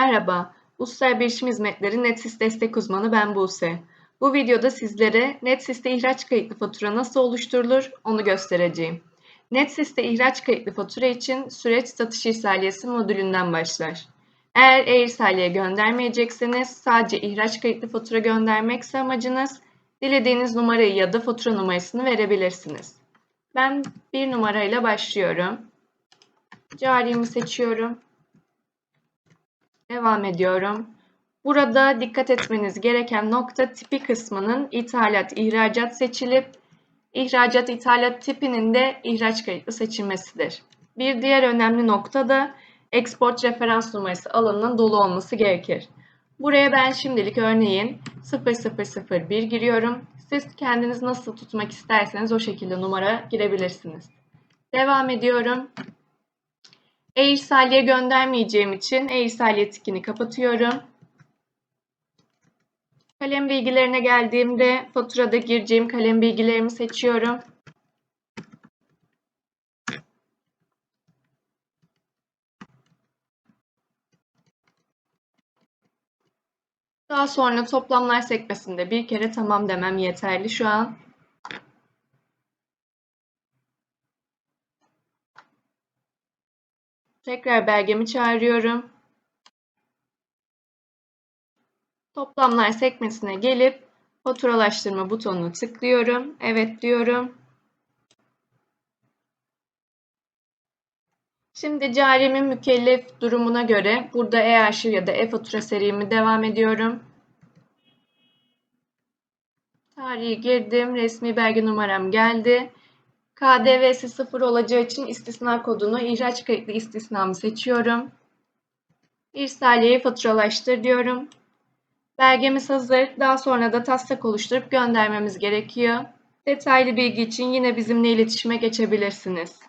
Merhaba, Ulusal Bilişim Hizmetleri NetSys destek uzmanı ben Buse. Bu videoda sizlere NetSys'te ihraç kayıtlı fatura nasıl oluşturulur onu göstereceğim. NetSys'te ihraç kayıtlı fatura için süreç satış irsaliyesi modülünden başlar. Eğer e-irsaliye göndermeyecekseniz sadece ihraç kayıtlı fatura göndermekse amacınız dilediğiniz numarayı ya da fatura numarasını verebilirsiniz. Ben bir numarayla başlıyorum. Carimi seçiyorum. Devam ediyorum. Burada dikkat etmeniz gereken nokta tipi kısmının ithalat, ihracat seçilip ihracat, ithalat tipinin de ihraç kayıtlı seçilmesidir. Bir diğer önemli nokta da export referans numarası alanının dolu olması gerekir. Buraya ben şimdilik örneğin 0001 giriyorum. Siz kendiniz nasıl tutmak isterseniz o şekilde numara girebilirsiniz. Devam ediyorum. E-irsaliye göndermeyeceğim için e-irsaliye tikini kapatıyorum. Kalem bilgilerine geldiğimde faturada gireceğim kalem bilgilerimi seçiyorum. Daha sonra toplamlar sekmesinde bir kere tamam demem yeterli şu an. Tekrar belgemi çağırıyorum. Toplamlar sekmesine gelip faturalaştırma butonunu tıklıyorum. Evet diyorum. Şimdi carimin mükellef durumuna göre burada e-arşiv ya da e-fatura serimi devam ediyorum. Tarihi girdim. Resmi belge numaram geldi. KDV'si sıfır olacağı için istisna kodunu ihraç kayıtlı istisnamı seçiyorum. İrsaliyeyi faturalaştır diyorum. Belgemiz hazır. Daha sonra da taslak oluşturup göndermemiz gerekiyor. Detaylı bilgi için yine bizimle iletişime geçebilirsiniz.